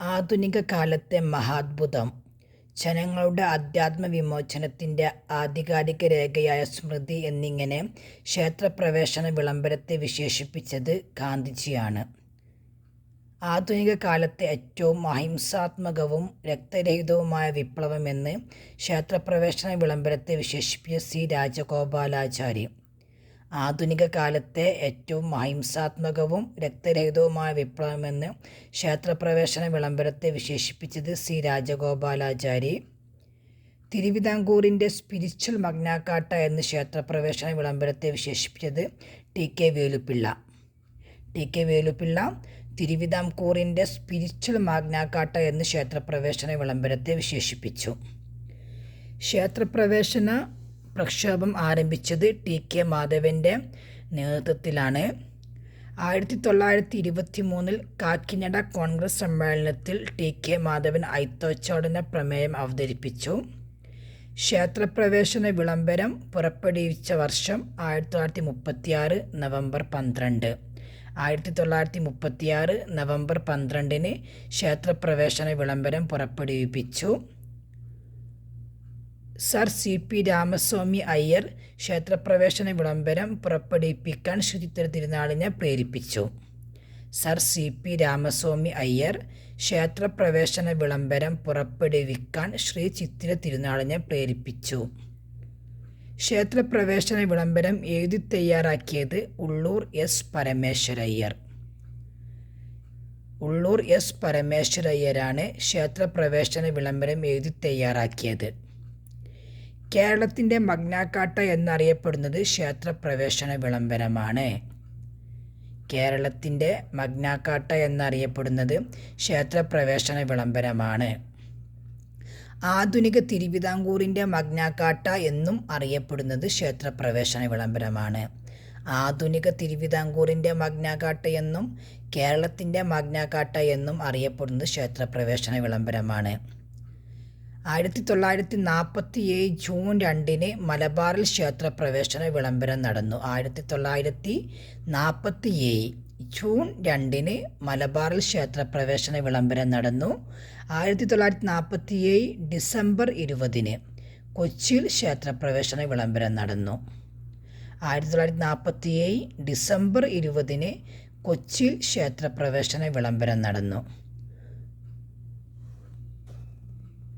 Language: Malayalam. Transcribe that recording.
ആധുനിക കാലത്തെ മഹാത്ഭുതം ജനങ്ങളുടെ അധ്യാത്മവിമോചനത്തിന്റെ ആധികാരിക രേഖയായ സ്മൃതി എന്നിങ്ങനെ ക്ഷേത്രപ്രവേശന വിളംബരത്തെ വിശേഷിപ്പിച്ചത് ഗാന്ധിജിയാണ്. ആധുനിക കാലത്തെ ഏറ്റവും അഹിംസാത്മകവും രക്തരഹിതവുമായ വിപ്ലവമെന്ന് ക്ഷേത്രപ്രവേശന വിളംബരത്തെ വിശേഷിപ്പിച്ച സി. രാജഗോപാലാചാരി. ആധുനിക കാലത്തെ ഏറ്റവും അഹിംസാത്മകവും രക്തരഹിതവുമായ വിപ്ലവമെന്ന് ക്ഷേത്രപ്രവേശന വിളംബരത്തെ വിശേഷിപ്പിച്ചത് സി. രാജഗോപാലാചാരി. തിരുവിതാംകൂറിന്റെ സ്പിരിച്വൽ മഗ്നാക്കാട്ട എന്ന് ക്ഷേത്രപ്രവേശന വിളംബരത്തെ വിശേഷിപ്പിച്ചത് T. K. Velupillai. T. K. Velupillai തിരുവിതാംകൂറിന്റെ സ്പിരിച്വൽ മാഗ്നാക്കാട്ട എന്ന് ക്ഷേത്രപ്രവേശന വിളംബരത്തെ വിശേഷിപ്പിച്ചു. ക്ഷേത്രപ്രവേശന പ്രക്ഷോഭം ആരംഭിച്ചത് ടി. കെ. മാധവന്റെ നേതൃത്വത്തിലാണ്. ആയിരത്തി തൊള്ളായിരത്തി ഇരുപത്തി മൂന്നിൽ കാക്കിനട കോൺഗ്രസ് സമ്മേളനത്തിൽ ടി. കെ. മാധവൻ ഐത്തോച്ചോടന പ്രമേയം അവതരിപ്പിച്ചു. ക്ഷേത്രപ്രവേശന വിളംബരം പുറപ്പെടുവിച്ച വർഷം ആയിരത്തിതൊള്ളായിരത്തി മുപ്പത്തിയാറ് നവംബർ പന്ത്രണ്ട്. ആയിരത്തി തൊള്ളായിരത്തി മുപ്പത്തിയാറ് നവംബർ പന്ത്രണ്ടിന് ക്ഷേത്രപ്രവേശന വിളംബരം പുറപ്പെടുവിപ്പിച്ചു. Sir C. P. Ramaswamy Iyer ക്ഷേത്രപ്രവേശന വിളംബരം പുറപ്പെടുവിപ്പിക്കാൻ ശ്രീ ചിത്തിര തിരുനാളിനെ പ്രേരിപ്പിച്ചു. Sir C. P. Ramaswamy Iyer ക്ഷേത്രപ്രവേശന വിളംബരം പുറപ്പെടുവിക്കാൻ ശ്രീ ചിത്തിര തിരുനാളിനെ പ്രേരിപ്പിച്ചു. ക്ഷേത്രപ്രവേശന വിളംബരം എഴുതി തയ്യാറാക്കിയത് ഉള്ളൂർ എസ്. പരമേശ്വരയ്യർ. ഉള്ളൂർ എസ്. പരമേശ്വരയ്യരാണ് ക്ഷേത്രപ്രവേശന വിളംബരം എഴുതിത്തയ്യാറാക്കിയത്. കേരളത്തിന്റെ മഗ്നാക്കാട്ട എന്നറിയപ്പെടുന്നത് ക്ഷേത്രപ്രവേശന വിളംബരമാണ്. കേരളത്തിന്റെ മഗ്നാക്കാട്ട എന്നറിയപ്പെടുന്നത് ക്ഷേത്രപ്രവേശന വിളംബരമാണ്. ആധുനിക തിരുവിതാംകൂറിന്റെ മഗ്നാക്കാട്ട എന്നും അറിയപ്പെടുന്നത് ക്ഷേത്രപ്രവേശന വിളംബരമാണ്. ആധുനിക തിരുവിതാംകൂറിന്റെ മഗ്നാക്കാട്ട എന്നും കേരളത്തിന്റെ മഗ്നാക്കാട്ട എന്നും അറിയപ്പെടുന്നത് ക്ഷേത്രപ്രവേശന വിളംബരമാണ്. ആയിരത്തിതൊള്ളായിരത്തി നാൽപ്പത്തിയേഴ് ജൂൺ രണ്ടിന് മലബാറിൽ ക്ഷേത്രപ്രവേശന വിളംബരം നടന്നു. ആയിരത്തി തൊള്ളായിരത്തി നാൽപ്പത്തി ഏഴ് ജൂൺ രണ്ടിന് മലബാറിൽ ക്ഷേത്രപ്രവേശന വിളംബരം നടന്നു. ആയിരത്തി തൊള്ളായിരത്തി നാൽപ്പത്തി ഏഴ് ഡിസംബർ ഇരുപതിന് കൊച്ചിയിൽ ക്ഷേത്രപ്രവേശന വിളംബരം നടന്നു. ആയിരത്തി തൊള്ളായിരത്തി നാൽപ്പത്തി ഏഴ് ഡിസംബർ ഇരുപതിന് കൊച്ചിയിൽ ക്ഷേത്രപ്രവേശന വിളംബരം നടന്നു.